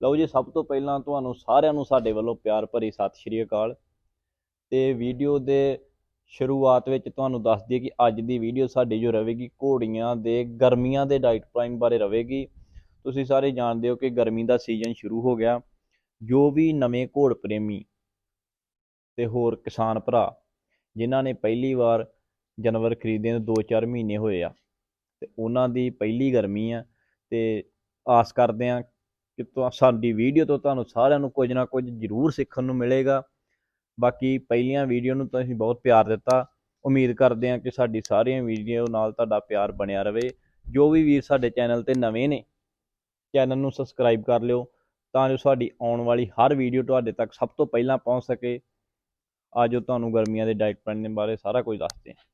ਲਓ ਜੀ, ਸਭ ਤੋਂ ਪਹਿਲਾਂ ਤੁਹਾਨੂੰ ਸਾਰਿਆਂ ਨੂੰ ਸਾਡੇ ਵੱਲੋਂ ਪਿਆਰ ਭਰੀ ਸਤਿ ਸ਼੍ਰੀ ਅਕਾਲ। ਤੇ ਵੀਡੀਓ ਦੇ ਸ਼ੁਰੂਆਤ ਵਿੱਚ ਤੁਹਾਨੂੰ ਦੱਸ ਦਈਏ ਕਿ ਅੱਜ ਦੀ ਵੀਡੀਓ ਸਾਡੀ ਜੋ ਰਹੇਗੀ ਘੋੜੀਆਂ ਦੇ, ਗਰਮੀਆਂ ਦੇ ਡਾਈਟ ਪਲਾਨ ਬਾਰੇ ਰਹੇਗੀ। ਤੁਸੀਂ ਸਾਰੇ ਜਾਣਦੇ ਹੋ ਕਿ ਗਰਮੀ ਦਾ ਸੀਜ਼ਨ ਸ਼ੁਰੂ ਹੋ ਗਿਆ। ਜੋ ਵੀ ਨਵੇਂ ਘੋੜ ਪ੍ਰੇਮੀ ਤੇ ਹੋਰ ਕਿਸਾਨ ਭਰਾ, ਜਿਨ੍ਹਾਂ ਨੇ ਪਹਿਲੀ ਵਾਰ ਜਾਨਵਰ ਖਰੀਦੇ ਨੂੰ 2-4 ਮਹੀਨੇ ਹੋਏ ਆ, ਤੇ ਉਹਨਾਂ ਦੀ ਪਹਿਲੀ ਗਰਮੀ ਆ, ਤੇ ਆਸ ਕਰਦੇ ਆ ਕਿ ਤੁਹਾ, ਸਾਡੀ ਵੀਡੀਓ ਤੋਂ ਤੁਹਾਨੂੰ ਸਾਰਿਆਂ ਨੂੰ ਕੁਝ ਨਾ ਕੁਝ ਜ਼ਰੂਰ ਸਿੱਖਣ ਨੂੰ ਮਿਲੇਗਾ। ਬਾਕੀ ਪਹਿਲੀਆਂ ਵੀਡੀਓ ਨੂੰ ਤੁਸੀਂ ਬਹੁਤ ਪਿਆਰ ਦਿੱਤਾ। ਉਮੀਦ ਕਰਦੇ ਹਾਂ ਕਿ ਸਾਡੀ ਸਾਰੀਆਂ ਵੀਡੀਓ ਨਾਲ ਤੁਹਾਡਾ ਪਿਆਰ ਬਣਿਆ ਰਵੇ। ਜੋ ਵੀ ਵੀਰ ਸਾਡੇ ਚੈਨਲ ਤੇ ਨਵੇਂ ਨੇ, ਚੈਨਲ ਨੂੰ ਸਬਸਕ੍ਰਾਈਬ ਕਰ ਲਿਓ ਤਾਂ ਜੋ ਸਾਡੀ ਆਉਣ ਵਾਲੀ ਹਰ ਵੀਡੀਓ ਤੁਹਾਡੇ ਤੱਕ ਸਭ ਤੋਂ ਪਹਿਲਾਂ ਪਹੁੰਚ ਸਕੇ। ਆਜੋ ਤੁਹਾਨੂੰ ਗਰਮੀਆਂ ਦੇ ਡਾਈਟ ਪਲਾਨ ਦੇ ਬਾਰੇ ਸਾਰਾ ਕੁਝ ਦੱਸਦੇ ਹਾਂ।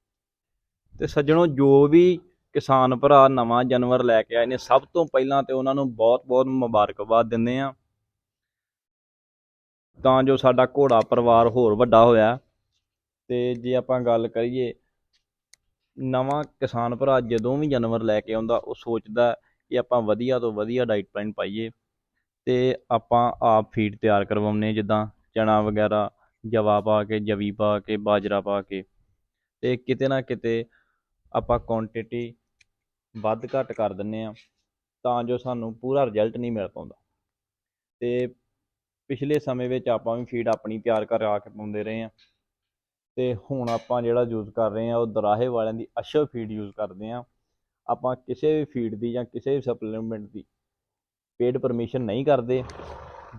ਤੇ ਸੱਜਣੋ, ਜੋ ਵੀ ਕਿਸਾਨ ਭਰਾ ਨਵਾਂ ਜਾਨਵਰ ਲੈ ਕੇ ਆਏ ਨੇ। ਸਭ ਤੋਂ ਪਹਿਲਾਂ ਤੇ ਉਹਨਾਂ ਨੂੰ ਬਹੁਤ-ਬਹੁਤ ਮੁਬਾਰਕਬਾਦ ਦਿੰਦੇ ਆ ਤਾਂ ਜੋ ਸਾਡਾ ਘੋੜਾ ਪਰਿਵਾਰ ਹੋਰ ਵੱਡਾ ਹੋਇਆ। ਤੇ ਜੇ ਆਪਾਂ ਗੱਲ ਕਰੀਏ, ਨਵਾਂ ਕਿਸਾਨ ਭਰਾ ਜਦੋਂ ਵੀ ਜਾਨਵਰ ਲੈ ਕੇ ਆਉਂਦਾ, ਉਹ ਸੋਚਦਾ ਕਿ ਆਪਾਂ ਵਧੀਆ ਤੋਂ ਵਧੀਆ ਡਾਈਟ ਪਲਾਨ ਪਾਈਏ ਤੇ ਆਪਾਂ ਆਪ ਫੀਡ ਤਿਆਰ ਕਰਵਾਉਂਦੇ ਜਿੱਦਾਂ ਚਣਾ ਵਗੈਰਾ, ਜਵਾ ਪਾ ਕੇ, ਜਵੀ ਪਾ ਕੇ, ਬਾਜਰਾ ਪਾ ਕੇ। ਤੇ ਕਿਤੇ ਨਾ ਕਿਤੇ ਆਪਾਂ ਕੁਆਂਟੀਟੀ ਵੱਧ ਘੱਟ ਕਰ ਦਿੰਨੇ ਆ ਤਾਂ ਜੋ ਸਾਨੂੰ ਪੂਰਾ ਰਿਜ਼ਲਟ ਨਹੀਂ ਮਿਲ ਪਾਉਂਦਾ। ਤੇ ਪਿਛਲੇ ਸਮੇਂ ਵਿੱਚ ਆਪਾਂ ਵੀ ਫੀਡ ਆਪਣੀ ਤਿਆਰ ਕਰਾ ਕੇ ਪਾਉਂਦੇ ਰਹੇ ਆ ਤੇ ਹੁਣ ਆਪਾਂ ਜਿਹੜਾ ਯੂਜ਼ ਕਰ ਰਹੇ ਆ ਉਹ ਦਰਾਹੇ ਵਾਲਿਆਂ ਦੀ ਅਸ਼ਰ ਫੀਡ ਯੂਜ਼ ਕਰਦੇ ਆ ਆਪਾਂ ਕਿਸੇ ਵੀ ਫੀਡ ਦੀ ਜਾਂ ਕਿਸੇ ਵੀ ਸਪਲੀਮੈਂਟ ਦੀ ਪੇਡ ਪਰਮਿਸ਼ਨ ਨਹੀਂ ਕਰਦੇ।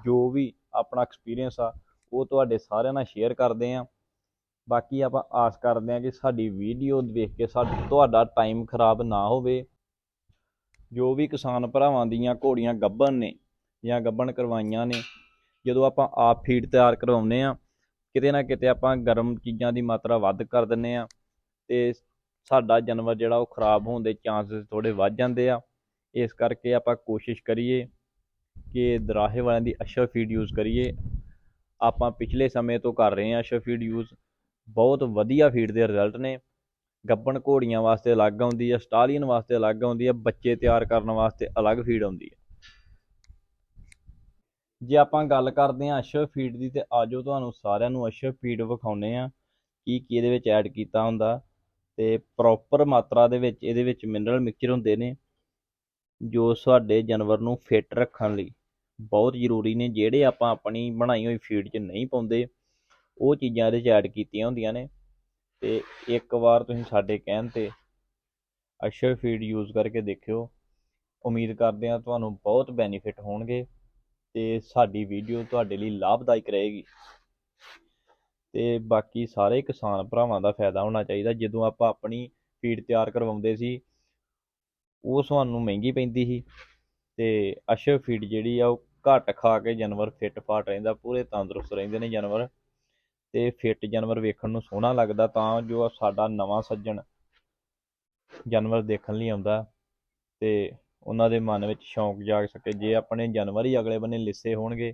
ਜੋ ਵੀ ਆਪਣਾ ਐਕਸਪੀਰੀਅੰਸ ਆ, ਉਹ ਤੁਹਾਡੇ ਸਾਰਿਆਂ ਨਾਲ ਸ਼ੇਅਰ ਕਰਦੇ ਆ ਬਾਕੀ ਆਪਾਂ ਆਸ ਕਰਦੇ ਹਾਂ ਕਿ ਸਾਡੀ ਵੀਡੀਓ ਦੇਖ ਕੇ ਸਾਡਾ ਤੁਹਾਡਾ ਟਾਈਮ ਖਰਾਬ ਨਾ ਹੋਵੇ। ਜੋ ਵੀ ਕਿਸਾਨ ਭਰਾਵਾਂ ਦੀਆਂ ਘੋੜੀਆਂ ਗੱਭਣ ਨੇ ਜਾਂ ਗੱਭਣ ਕਰਵਾਈਆਂ ਨੇ, ਜਦੋਂ ਆਪਾਂ ਆਪ ਫੀਡ ਤਿਆਰ ਕਰਵਾਉਂਦੇ ਆ ਕਿਤੇ ਨਾ ਕਿਤੇ ਆਪਾਂ ਗਰਮ ਚੀਜ਼ਾਂ ਦੀ ਮਾਤਰਾ ਵੱਧ ਕਰ ਦਿੰਨੇ ਆ ਤੇ ਸਾਡਾ ਜਾਨਵਰ ਜਿਹੜਾ ਉਹ ਖਰਾਬ ਹੋਣ ਦੇ ਚਾਂਸਸ ਥੋੜੇ ਵੱਧ ਜਾਂਦੇ ਆ। ਇਸ ਕਰਕੇ ਆਪਾਂ ਕੋਸ਼ਿਸ਼ ਕਰੀਏ ਕਿ ਦਰਾਹੇ ਵਾਲਿਆਂ ਦੀ ਅਸ਼ਰ ਫੀਡ ਯੂਜ਼ ਕਰੀਏ। ਆਪਾਂ ਪਿਛਲੇ ਸਮੇਂ ਤੋਂ ਕਰ ਰਹੇ ਹਾਂ ਅਸ਼ਰ ਫੀਡ ਯੂਜ਼ ਬਹੁਤ ਵਧੀਆ ਫੀਡ ਦੇ ਰਿਜ਼ਲਟ ਨੇ। ਗੱਬਣ ਘੋੜੀਆਂ ਵਾਸਤੇ ਅਲੱਗ ਆਉਂਦੀ ਹੈ ਸਟਾਲੀਅਨ ਵਾਸਤੇ ਅਲੱਗ ਆਉਂਦੀ ਹੈ ਬੱਚੇ ਤਿਆਰ ਕਰਨ ਵਾਸਤੇ ਅਲੱਗ ਫੀਡ ਆਉਂਦੀ ਹੈ ਜੇ ਆਪਾਂ ਗੱਲ ਕਰਦੇ ਹਾਂ ਅਸ਼ਵ ਫੀਡ ਦੀ, ਤੇ ਆਜੋ ਤੁਹਾਨੂੰ ਸਾਰਿਆਂ ਨੂੰ ਅਸ਼ਵ ਫੀਡ ਵਿਖਾਉਨੇ ਆ ਕੀ ਕੀ ਇਹਦੇ ਵਿੱਚ ਐਡ ਕੀਤਾ ਹੁੰਦਾ। ਤੇ ਪ੍ਰੋਪਰ ਮਾਤਰਾ ਦੇ ਵਿੱਚ ਇਹਦੇ ਵਿੱਚ ਮਿਨਰਲ ਮਿਕਸਚਰ ਹੁੰਦੇ ਨੇ, ਜੋ ਸਾਡੇ ਜਾਨਵਰ ਨੂੰ ਫਿੱਟ ਰੱਖਣ ਲਈ ਬਹੁਤ ਜ਼ਰੂਰੀ ਨੇ, ਜਿਹੜੇ ਆਪਾਂ ਆਪਣੀ ਬਣਾਈ ਹੋਈ ਫੀਡ 'ਚ ਨਹੀਂ ਪਾਉਂਦੇ। ਉਹ ਚੀਜ਼ਾਂ ਇਹਦੇ 'ਚ ਐਡ ਕੀਤੀਆਂ ਹੁੰਦੀਆਂ ਨੇ। ਤੇ ਇੱਕ ਵਾਰ ਤੁਸੀਂ ਸਾਡੇ ਕਹਿਣ ਤੇ ਅਸ਼ਰ ਫੀਡ ਯੂਜ਼ ਕਰਕੇ ਦੇਖਿਓ। ਉਮੀਦ ਕਰਦੇ ਹਾਂ ਤੁਹਾਨੂੰ ਬਹੁਤ ਬੈਨੀਫਿਟ ਹੋਣਗੇ ਤੇ ਸਾਡੀ ਵੀਡੀਓ ਤੁਹਾਡੇ ਲਈ ਲਾਭਦਾਇਕ ਰਹੇਗੀ। ਤੇ ਬਾਕੀ ਸਾਰੇ ਕਿਸਾਨ ਭਰਾਵਾਂ ਦਾ ਫਾਇਦਾ ਹੋਣਾ ਚਾਹੀਦਾ। ਜਦੋਂ ਆਪਾਂ ਆਪਣੀ ਫੀਡ ਤਿਆਰ ਕਰਵਾਉਂਦੇ ਸੀ, ਉਹ ਸਾਨੂੰ ਮਹਿੰਗੀ ਪੈਂਦੀ ਸੀ। ਤੇ ਅਸ਼ਰ ਫੀਡ ਜਿਹੜੀ ਆ, ਉਹ ਘੱਟ ਖਾ ਕੇ ਜਾਨਵਰ ਫਿੱਟ ਫਾਟ ਰਹਿੰਦਾ, ਪੂਰੇ ਤੰਦਰੁਸਤ ਰਹਿੰਦੇ ਨੇ ਜਾਨਵਰ। ਤੇ ਫਿੱਟ ਜਾਨਵਰ ਵੇਖਣ ਨੂੰ ਸੋਹਣਾ ਲੱਗਦਾ ਤਾਂ ਜੋ ਸਾਡਾ ਨਵਾਂ ਸੱਜਣ ਜਾਨਵਰ ਦੇਖਣ ਲਈ ਆਉਂਦਾ ਤੇ ਉਹਨਾਂ ਦੇ ਮਨ ਵਿੱਚ ਸ਼ੌਂਕ ਜਾਗ ਸਕੇ। ਜੇ ਆਪਣੇ ਜਾਨਵਰ ਹੀ ਅਗਲੇ ਬੰਨੇ ਲਿੱਸੇ ਹੋਣਗੇ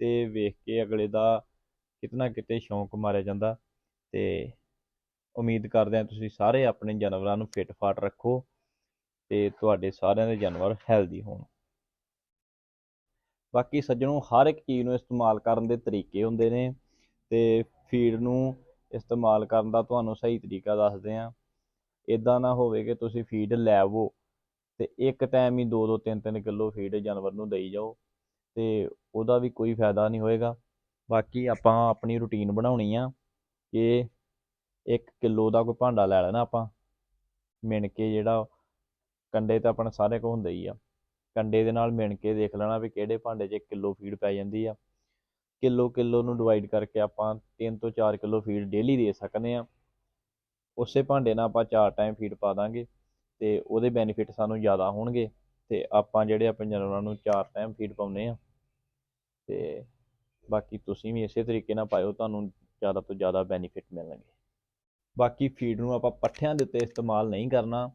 ਤੇ ਵੇਖ ਕੇ ਅਗਲੇ ਦਾ ਕਿਤਨਾ ਕਿਤੇ ਸ਼ੌਂਕ ਮਾਰਿਆ ਜਾਂਦਾ ਤੇ ਉਮੀਦ ਕਰਦੇ ਹਾਂ ਤੁਸੀਂ ਸਾਰੇ ਆਪਣੇ ਜਾਨਵਰਾਂ ਨੂੰ ਫਿੱਟ ਫਾਟ ਰੱਖੋ ਤੇ ਤੁਹਾਡੇ ਸਾਰਿਆਂ ਦੇ ਜਾਨਵਰ ਹੈਲਦੀ ਹੋਣ। ਬਾਕੀ ਸੱਜਣੋ, ਹਰ ਇੱਕ ਚੀਜ਼ ਨੂੰ ਇਸਤੇਮਾਲ ਕਰਨ ਦੇ ਤਰੀਕੇ ਹੁੰਦੇ ਨੇ। ਤੇ ਫੀਡ ਨੂੰ ਇਸਤੇਮਾਲ ਕਰਨ ਦਾ ਤੁਹਾਨੂੰ ਸਹੀ ਤਰੀਕਾ ਦੱਸਦੇ ਆ ਇਦਾਂ ਨਾ ਹੋਵੇ ਕਿ ਤੁਸੀਂ ਫੀਡ ਲੈਵੋ ਤੇ ਇੱਕ ਟਾਈਮ ਹੀ 2-2 3-3 ਕਿਲੋ ਫੀਡ ਜਾਨਵਰ ਨੂੰ ਦੇਈ ਜਾਓ ਤੇ ਉਹਦਾ ਵੀ ਕੋਈ ਫਾਇਦਾ ਨਹੀਂ ਹੋਏਗਾ। ਬਾਕੀ ਆਪਾਂ ਆਪਣੀ ਰੁਟੀਨ ਬਣਾਉਣੀ ਆ ਕਿ 1 ਕਿਲੋ ਦਾ ਕੋਈ ਭਾਂਡਾ ਲੈ ਲੈਣਾ ਆਪਾਂ। ਮਿਣ ਕੇ ਜਿਹੜਾ ਕੰਡੇ ਤਾਂ ਆਪਣਾ ਸਾਰੇ ਕੋਲ ਹੁੰਦਾ ਹੀ ਆ। ਕੰਡੇ ਦੇ ਨਾਲ ਮਿਣ ਕੇ ਦੇਖ ਲੈਣਾ ਵੀ ਕਿਹੜੇ ਭਾਂਡੇ 'ਚ 1 ਕਿਲੋ ਫੀਡ ਪੈ ਜਾਂਦੀ ਆ। ਕਿਲੋ ਕਿਲੋ ਨੂੰ ਡਿਵਾਈਡ ਕਰਕੇ ਆਪਾਂ 3 ਤੋਂ 4 ਕਿਲੋ ਫੀਡ ਡੇਲੀ ਦੇ ਸਕਦੇ ਆ। ਉਸੇ ਭਾਂਡੇ ਨਾਲ ਆਪਾਂ ਚਾਰ ਟਾਈਮ ਫੀਡ ਪਾ ਦਾਂਗੇ ਤੇ ਉਹਦੇ ਬੈਨੀਫਿਟ ਸਾਨੂੰ ਜ਼ਿਆਦਾ ਹੋਣਗੇ ਤੇ ਆਪਾਂ ਜਿਹੜੇ ਆਪਣੇ ਜਾਨਵਰਾਂ ਨੂੰ ਚਾਰ ਟਾਈਮ ਫੀਡ ਪਾਉਨੇ ਆ। ਤੇ ਬਾਕੀ ਤੁਸੀਂ ਵੀ ਇਸੇ ਤਰੀਕੇ ਨਾਲ ਪਾਇਓ, ਤੁਹਾਨੂੰ ਜ਼ਿਆਦਾ ਤੋਂ ਜ਼ਿਆਦਾ ਬੈਨੀਫਿਟ ਮਿਲਣਗੇ। ਬਾਕੀ ਫੀਡ ਨੂੰ ਆਪਾਂ ਪੱਠਿਆਂ ਦੇ ਉੱਤੇ ਇਸਤੇਮਾਲ ਨਹੀਂ ਕਰਨਾ।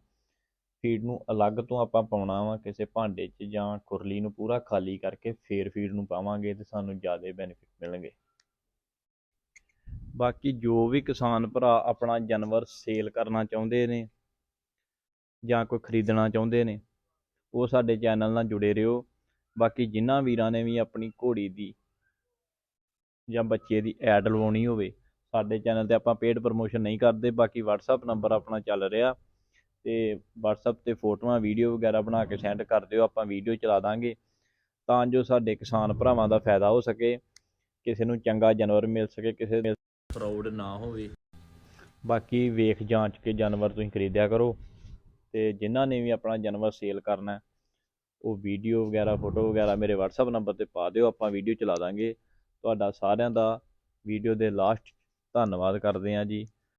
ਫੀਡ ਨੂੰ ਅਲੱਗ ਤੋਂ ਆਪਾਂ ਪਾਉਣਾ ਵਾ, ਕਿਸੇ ਭਾਂਡੇ 'ਚ ਜਾਂ ਕੁਰਲੀ ਨੂੰ ਪੂਰਾ ਖਾਲੀ ਕਰਕੇ ਫੇਰ ਫੀਡ ਨੂੰ ਪਾਵਾਂਗੇ ਤੇ ਸਾਨੂੰ ਜ਼ਿਆਦਾ ਬੈਨੀਫਿਟ ਮਿਲਣਗੇ। ਬਾਕੀ ਜੋ ਵੀ ਕਿਸਾਨ ਭਰਾ ਆਪਣਾ ਜਾਨਵਰ ਸੇਲ ਕਰਨਾ ਚਾਹੁੰਦੇ ਨੇ ਜਾਂ ਕੋਈ ਖਰੀਦਣਾ ਚਾਹੁੰਦੇ ਨੇ, ਉਹ ਸਾਡੇ ਚੈਨਲ ਨਾਲ ਜੁੜੇ ਰਹੋ। ਬਾਕੀ ਜਿਨ੍ਹਾਂ ਵੀਰਾਂ ਨੇ ਵੀ ਆਪਣੀ ਘੋੜੀ ਦੀ ਜਾਂ ਬੱਚੇ ਦੀ ਐਡ ਲਵਾਉਣੀ ਹੋਵੇ, ਸਾਡੇ ਚੈਨਲ ਤੇ ਆਪਾਂ ਪੇਡ ਪ੍ਰਮੋਸ਼ਨ ਨਹੀਂ ਕਰਦੇ, ਬਾਕੀ WhatsApp ਨੰਬਰ ਆਪਣਾ ਚੱਲ ਰਿਹਾ। ਤੇ WhatsApp ਤੇ ਫੋਟੋਆਂ ਵੀਡੀਓ ਵਗੈਰਾ ਬਣਾ ਕੇ ਸੈਂਡ ਕਰ ਦਿਓ, ਆਪਾਂ ਵੀਡੀਓ ਚਲਾ ਦਾਂਗੇ। ਤਾਂ ਜੋ ਸਾਡੇ ਕਿਸਾਨ ਭਰਾਵਾਂ ਦਾ ਫਾਇਦਾ ਹੋ ਸਕੇ, ਕਿਸੇ ਨੂੰ ਚੰਗਾ ਜਾਨਵਰ ਮਿਲ ਸਕੇ, ਕਿਸੇ ਦੇ ਫਰਾਡ ਨਾ ਹੋਵੇ। ਬਾਕੀ ਵੇਖ ਜਾਂਚ ਕੇ ਜਾਨਵਰ ਤੁਸੀਂ ਖਰੀਦਿਆ ਕਰੋ ਤੇ ਜਿਨ੍ਹਾਂ ਨੇ ਵੀ ਆਪਣਾ ਜਾਨਵਰ ਸੇਲ ਕਰਨਾ, ਉਹ ਵੀਡੀਓ ਵਗੈਰਾ ਫੋਟੋ ਵਗੈਰਾ ਮੇਰੇ WhatsApp ਨੰਬਰ ਤੇ ਪਾ ਦਿਓ, ਆਪਾਂ ਵੀਡੀਓ ਚਲਾ ਦਾਂਗੇ। ਤੁਹਾਡਾ ਸਾਰਿਆਂ ਦਾ ਵੀਡੀਓ ਦੇ ਲਾਸਟ ਧੰਨਵਾਦ ਕਰਦੇ ਹਾਂ ਜੀ।